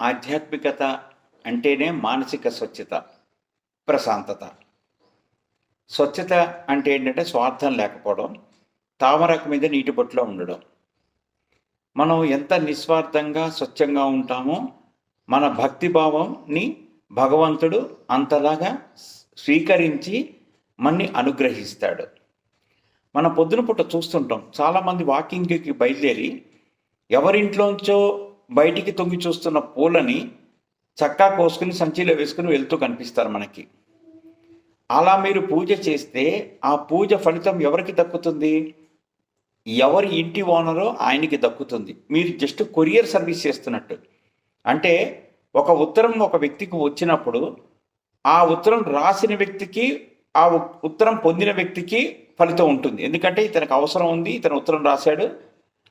ఆధ్యాత్మికత అంటేనే మానసిక స్వచ్ఛత ప్రశాంతత. స్వచ్ఛత అంటే ఏంటంటే స్వార్థం లేకపోవడం తామరకు మీద నీటి బొట్టులో ఉండడం. మనం ఎంత నిస్వార్థంగా స్వచ్ఛంగా ఉంటామో మన భక్తిభావంని భగవంతుడు అంతలాగా స్వీకరించి మన్ని అనుగ్రహిస్తాడు. మన పొద్దున పూట చూస్తుంటాం చాలామంది వాకింగ్కి బయలుదేరి ఎవరింట్లోంచో బయటికి తొంగి చూస్తున్న పూలని చక్కా కోసుకుని సంచిలో వేసుకుని వెళ్తూ కనిపిస్తారు మనకి. అలా మీరు పూజ చేస్తే ఆ పూజ ఫలితం ఎవరికి దక్కుతుంది? ఎవరి ఇంటి ఓనరో ఆయనకి దక్కుతుంది. మీరు జస్ట్ కొరియర్ సర్వీస్ చేస్తున్నట్టు. అంటే ఒక ఉత్తరం ఒక వ్యక్తికి వచ్చినప్పుడు ఆ ఉత్తరం రాసిన వ్యక్తికి ఆ ఉత్తరం పొందిన వ్యక్తికి ఫలితం ఉంటుంది. ఎందుకంటే ఇతనికి అవసరం ఉంది ఇతను ఉత్తరం రాశాడు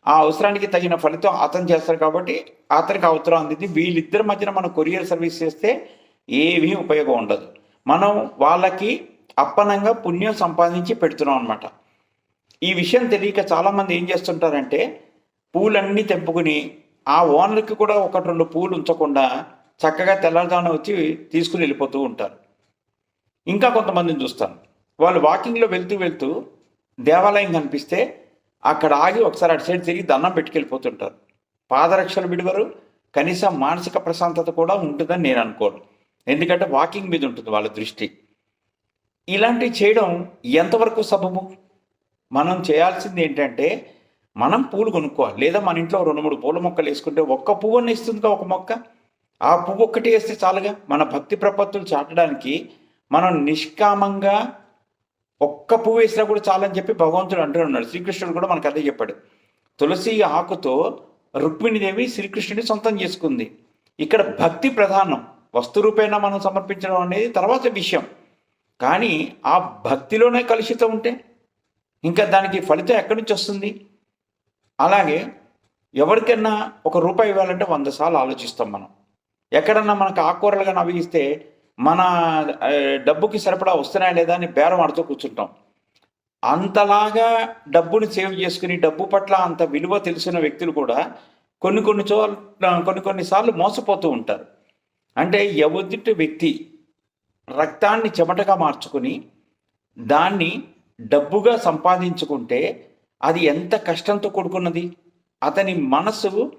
ఆ అవసరానికి తగిన ఫలితం అతను చేస్తారు కాబట్టి అతనికి అవసరం అందింది. వీళ్ళిద్దరి మధ్యన మనం కొరియర్ సర్వీస్ చేస్తే ఏమీ ఉపయోగం ఉండదు. మనం వాళ్ళకి అప్పనంగా పుణ్యం సంపాదించి పెడుతున్నాం అనమాట ఈ విషయం తెలియక చాలామంది ఏం చేస్తుంటారంటే పూలన్నీ తెంపుకుని ఆ ఓనర్కి కూడా ఒకటి రెండు పూలు ఉంచకుండా చక్కగా తెల్లదాన వచ్చి తీసుకుని వెళ్ళిపోతూ ఉంటారు. ఇంకా కొంతమందిని చూస్తాను. వాళ్ళు వాకింగ్లో వెళ్తూ వెళ్తూ దేవాలయం కనిపిస్తే అక్కడ ఆగి ఒకసారి అటు సైడ్ తిరిగి దండం పెట్టుకెళ్ళిపోతుంటారు. పాదరక్షలు విడువరు కనీసం మానసిక ప్రశాంతత కూడా ఉంటుందని నేను అనుకోను. ఎందుకంటే వాకింగ్ మీద ఉంటుంది వాళ్ళ దృష్టి. ఇలాంటివి చేయడం ఎంతవరకు సబబు? మనం చేయాల్సింది ఏంటంటే మనం పూలు కొనుక్కోవాలి. లేదా మన ఇంట్లో రెండు మూడు పూల మొక్కలు వేసుకుంటే ఒక్క పువ్వుని ఇస్తుందిగా ఒక మొక్క? ఆ పువ్వు ఒక్కటి వేస్తే చాలుగా? మన భక్తి ప్రపత్తులు చాటడానికి మనం నిష్కామంగా ఒక్క పువ్వు వేసినా కూడా చాలని చెప్పి భగవంతుడు అంటున్నాడు శ్రీకృష్ణుడు కూడా మనకు అదే చెప్పాడు. తులసి ఆకుతో రుక్మిణిదేవి శ్రీకృష్ణుని సొంతం చేసుకుంది. ఇక్కడ భక్తి ప్రధానం. వస్తు రూపేణా మనం సమర్పించడం అనేది తర్వాత విషయం. కానీ ఆ భక్తిలోనే కలుషితం ఉంటే ఇంకా దానికి ఫలితం ఎక్కడి నుంచి వస్తుంది? అలాగే ఎవరికైనా ఒక రూపాయి ఇవ్వాలంటే వంద సార్లు ఆలోచిస్తాం మనం. ఎక్కడన్నా మనకు ఆకుకూరలుగా నవ్విస్తే మన డబ్బుకి సరిపడా వస్తున్నాయా లేదా అని బేరం ఆడుతూ కూర్చుంటాం. అంతలాగా డబ్బుని సేవ్ చేసుకుని డబ్బు పట్ల అంత విలువ తెలిసిన వ్యక్తులు కూడా కొన్ని కొన్ని చో కొన్ని కొన్నిసార్లు మోసపోతూ ఉంటారు. అంటే ఎవరి వ్యక్తి రక్తాన్ని చెమటగా మార్చుకుని దాన్ని డబ్బుగా సంపాదించుకుంటే అది ఎంత కష్టంతో కూడుకున్నది? అతని మనసు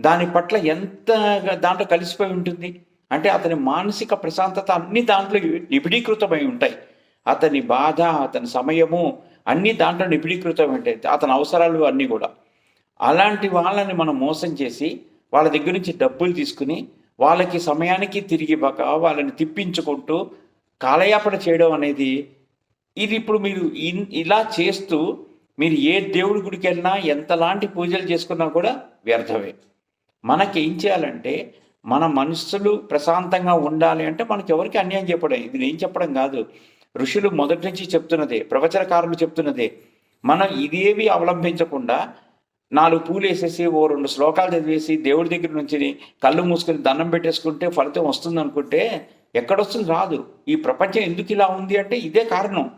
దాని పట్ల ఎంత దాంట్లో కలిసిపోయి ఉంటుంది? అంటే అతని మానసిక ప్రశాంతత అన్ని దాంట్లో నిబిడీకృతమై ఉంటాయి. అతని బాధ అతని సమయము అన్ని దాంట్లో నిబిడీకృతమై ఉంటాయి అతని అవసరాలు అన్నీ కూడా. అలాంటి వాళ్ళని మనం మోసం చేసి వాళ్ళ దగ్గర నుంచి డబ్బులు తీసుకుని వాళ్ళకి సమయానికి తిరిగి ఇవ్వక వాళ్ళని తిప్పించుకుంటూ కాలయాపన చేయడం అనేది ఇది ఇప్పుడు మీరు ఇన్- ఇలా చేస్తూ మీరు ఏ దేవుడి గుడికి వెళ్ళినా ఎంతలాంటి పూజలు చేసుకున్నా కూడా వ్యర్థమే. మనకి ఏం చేయాలంటే మన మనస్సులు ప్రశాంతంగా ఉండాలి అంటే మనకి ఎవరికి అన్యాయం చెప్పడం ఇది నేను చెప్పడం కాదు. ఋషులు మొదటి నుంచి చెప్తున్నదే ప్రవచనకారులు చెప్తున్నదే. మనం ఇదేవి అవలంబించకుండా నాలుగు పూలు వేసేసి ఓ రెండు శ్లోకాలు చదివేసి దేవుడి దగ్గర నుంచి కళ్ళు మూసుకొని దండం పెట్టేసుకుంటే ఫలితం వస్తుంది అనుకుంటే ఎక్కడొస్తుంది? రాదు. ఈ ప్రపంచం ఎందుకు ఇలా ఉంది అంటే ఇదే కారణం.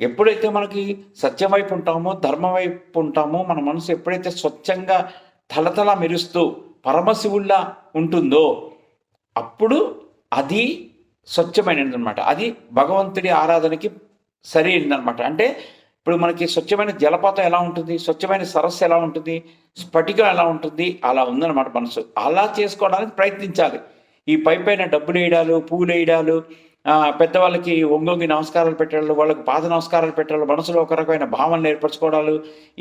ఎప్పుడైతే మనకి సత్యం వైపు ఉంటామో ధర్మం వైపు ఉంటామో మన మనసు ఎప్పుడైతే స్వచ్ఛంగా తలతల మెరుస్తూ పరమశివుల్లా ఉంటుందో అప్పుడు అది స్వచ్ఛమైనది అనమాట అది భగవంతుడి ఆరాధనకి సరైనదనమాట అంటే ఇప్పుడు మనకి స్వచ్ఛమైన జలపాతం ఎలా ఉంటుంది? స్వచ్ఛమైన సరస్సు ఎలా ఉంటుంది? స్ఫటికం ఎలా ఉంటుంది? అలా ఉందన్నమాట మనసు. అలా చేసుకోవడానికి ప్రయత్నించాలి. ఈ పై పైన డబ్బులు వేయడాలు పూలు వేయడాలు పెద్దవాళ్ళకి ఒంగొంగి నమస్కారాలు పెట్టడాలు వాళ్ళకి పాద నమస్కారాలు పెట్టడాలు మనసులో ఒక రకమైన భావనలు ఏర్పరచుకోవడాలు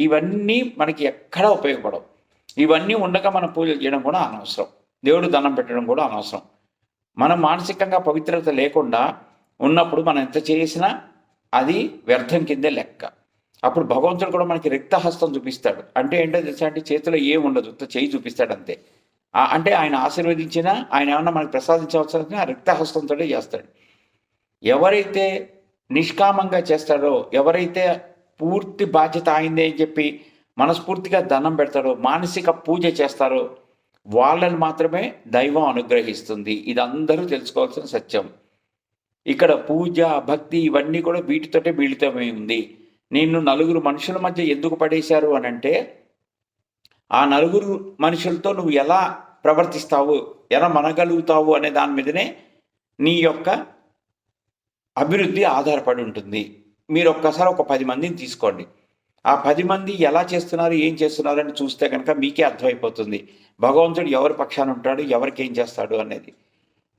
ఇవన్నీ మనకి ఎక్కడా ఉపయోగపడవు. ఇవన్నీ ఉండగా మనం పూజలు చేయడం కూడా అనవసరం. దేవుడు దండం పెట్టడం కూడా అనవసరం. మనం మానసికంగా పవిత్రత లేకుండా ఉన్నప్పుడు మనం ఎంత చేసినా అది వ్యర్థం కిందే లెక్క. అప్పుడు భగవంతుడు కూడా మనకి రిక్తహస్తం చూపిస్తాడు. అంటే ఏంటో తెలుసా అంటే చేతిలో ఏం ఉండదు. చేయి చూపిస్తాడు అంతే. అంటే ఆయన ఆశీర్వదించినా ఆయన ఏమన్నా మనకి ప్రసాదించవలసిన ఆ రిక్తహస్తంతో చేస్తాడు. ఎవరైతే నిష్కామంగా చేస్తాడో ఎవరైతే పూర్తి బాధ్యత అయిందే అని చెప్పి మనస్ఫూర్తిగా దండం పెడతారో మానసిక పూజ చేస్తారో వాళ్ళని మాత్రమే దైవం అనుగ్రహిస్తుంది. ఇది అందరూ తెలుసుకోవాల్సిన సత్యం. ఇక్కడ పూజ భక్తి ఇవన్నీ కూడా వీటితోటే మిళితమై ఉంది. నిన్ను నలుగురు మనుషుల మధ్య ఎందుకు పడేశారు అని అంటే ఆ నలుగురు మనుషులతో నువ్వు ఎలా ప్రవర్తిస్తావు ఎలా మనగలుగుతావు అనే దాని మీదనే నీ యొక్క అభివృద్ధి ఆధారపడి ఉంటుంది. మీరు ఒక్కసారి ఒక పది మందిని తీసుకోండి. ఆ పది మంది ఎలా చేస్తున్నారు ఏం చేస్తున్నారు అని చూస్తే కనుక మీకే అర్థమైపోతుంది. భగవంతుడు ఎవరి పక్షాన ఉంటాడు ఎవరికి ఏం చేస్తాడు అనేది.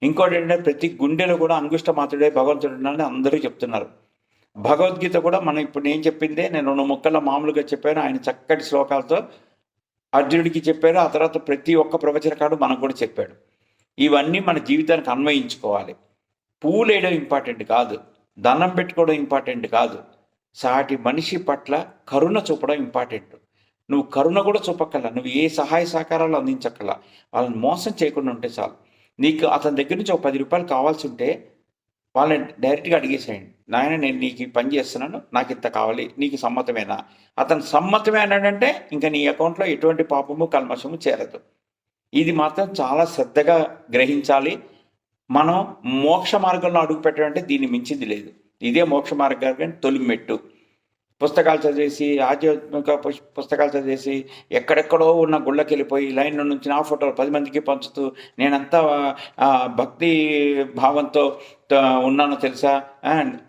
ఇంకోటి ఏంటంటే ప్రతి గుండెలో కూడా అంగుష్ట మాత్రుడే భగవంతుడు ఉన్నాడని అందరూ చెప్తున్నారు. భగవద్గీత కూడా మనం ఇప్పుడు నేను చెప్పిందే నేను రెండు ముక్కల్లో మామూలుగా చెప్పాను ఆయన చక్కటి శ్లోకాలతో అర్జునుడికి చెప్పారు ఆ తర్వాత ప్రతి ఒక్క ప్రవచనకాడు మనకు కూడా చెప్పాడు. ఇవన్నీ మన జీవితానికి అన్వయించుకోవాలి. పూలు వేయడం ఇంపార్టెంట్ కాదు దండం పెట్టుకోవడం ఇంపార్టెంట్ కాదు. సాటి మనిషి పట్ల కరుణ చూపడం ఇంపార్టెంట్. నువ్వు కరుణ కూడా చూపక్కల నువ్వు ఏ సహాయ సహకారాలు అందించక్కల వాళ్ళని మోసం చేయకుండా ఉంటే చాలు. నీకు అతని దగ్గర నుంచి ఒక పది రూపాయలు కావాల్సి ఉంటే వాళ్ళని డైరెక్ట్గా అడిగేసేయండి. నాయన నేను నీకు పని చేస్తున్నాను. నాకు ఇంత కావాలి. నీకు సమ్మతమేనా? అతను సమ్మతమే అన్నాడంటే ఇంకా నీ అకౌంట్లో ఎటువంటి పాపము కల్మషము చేరదు. ఇది మాత్రం చాలా శ్రద్ధగా గ్రహించాలి. మనం మోక్ష మార్గంలో అడుగు పెట్టడం అంటే దీన్ని మించింది లేదు. ఇదే మోక్ష మార్గానికి తొలి మెట్టు పుస్తకాలు చదివేసి ఆధ్యాత్మిక పుస్తకాలు చదివేసి ఎక్కడెక్కడో ఉన్న గుళ్ళకి వెళ్ళిపోయి లైన్లో నుంచి నా ఫోటోలు పది మందికి పంచుతూ నేనంతా భక్తి భావంతో ఉన్నానో తెలుసా?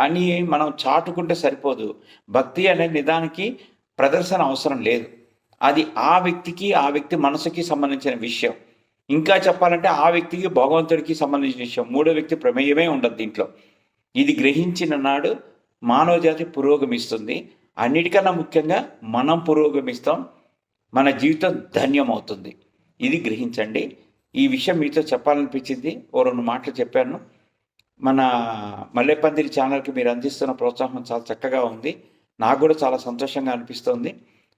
అని మనం చాటుకుంటే సరిపోదు. భక్తి అనే నిదానికి ప్రదర్శన అవసరం లేదు. అది ఆ వ్యక్తికి ఆ వ్యక్తి మనసుకి సంబంధించిన విషయం. ఇంకా చెప్పాలంటే ఆ వ్యక్తికి భగవంతుడికి సంబంధించిన విషయం. మూడో వ్యక్తి ప్రమేయమే ఉండదు దీంట్లో. ఇది గ్రహించిన నాడు మానవజాతి పురోగమిస్తుంది. అన్నిటికన్నా ముఖ్యంగా మనం పురోగమిస్తాం. మన జీవితం ధన్యమవుతుంది. ఇది గ్రహించండి. ఈ విషయం మీతో చెప్పాలనిపించింది. ఓ రెండు మాటలు చెప్పాను. మన మల్లెపందిరి ఛానల్కి మీరు అందిస్తున్న ప్రోత్సాహం చాలా చక్కగా ఉంది. నాకు కూడా చాలా సంతోషంగా అనిపిస్తోంది.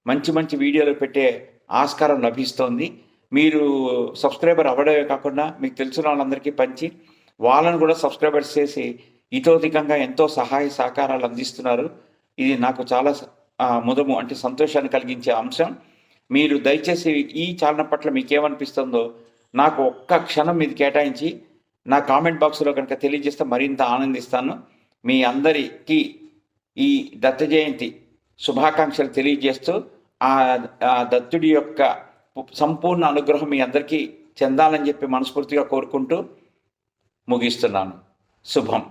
మంచి మంచి వీడియోలు పెట్టే ఆస్కారం లభిస్తోంది. మీరు సబ్స్క్రైబర్ అవ్వడమే కాకుండా మీకు తెలిసిన వాళ్ళందరికీ పంచి వాళ్ళను కూడా సబ్స్క్రైబర్స్ చేసి ఇతోధికంగా ఎంతో సహాయ సహకారాలు అందిస్తున్నారు. ఇది నాకు చాలా ముదము అంటే సంతోషాన్ని కలిగించే అంశం. మీరు దయచేసి ఈ చాలన పట్ల మీకేమనిపిస్తుందో నాకు ఒక్క క్షణం ఇది కేటాయించి నా కామెంట్ బాక్స్లో కనుక తెలియజేస్తే మరింత ఆనందిస్తాను. మీ అందరికీ ఈ దత్త జయంతి శుభాకాంక్షలు తెలియజేస్తూ ఆ దత్తుడి యొక్క సంపూర్ణ అనుగ్రహం మీ అందరికీ చెందాలని చెప్పి మనస్ఫూర్తిగా కోరుకుంటూ ముగిస్తున్నాను. శుభం.